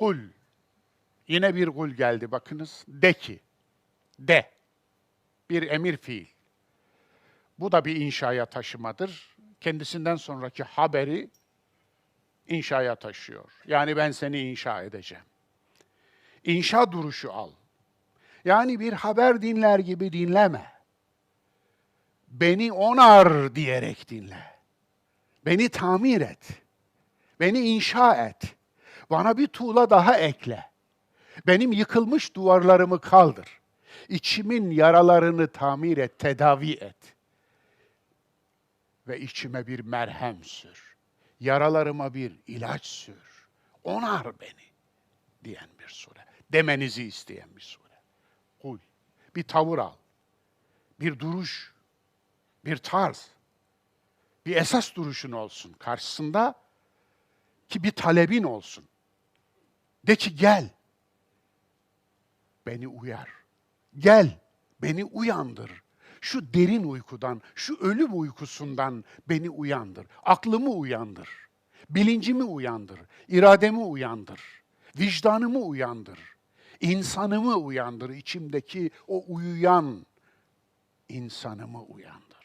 Kul. Yine bir kul geldi bakınız. De ki. De. Bir emir fiil. Bu da bir inşaya taşımadır. Kendisinden sonraki haberi inşaya taşıyor. Yani ben seni inşa edeceğim. İnşa duruşu al. Yani bir haber dinler gibi dinleme. Beni onar diyerek dinle. Beni tamir et. Beni inşa et. Bana bir tuğla daha ekle. Benim yıkılmış duvarlarımı kaldır. İçimin yaralarını tamir et, tedavi et. Ve içime bir merhem sür. Yaralarıma bir ilaç sür. Onar beni diyen bir sure. Demenizi isteyen bir sure. Kul. Bir tavır al. Bir duruş. Bir tarz. Bir esas duruşun olsun karşısında ki bir talebin olsun. De ki gel. Beni uyar. Gel. Beni uyandır. Şu derin uykudan, şu ölüm uykusundan beni uyandır. Aklımı uyandır. Bilincimi uyandır. irademi uyandır. Vicdanımı uyandır. insanımı uyandır. içimdeki o uyuyan insanımı uyandır.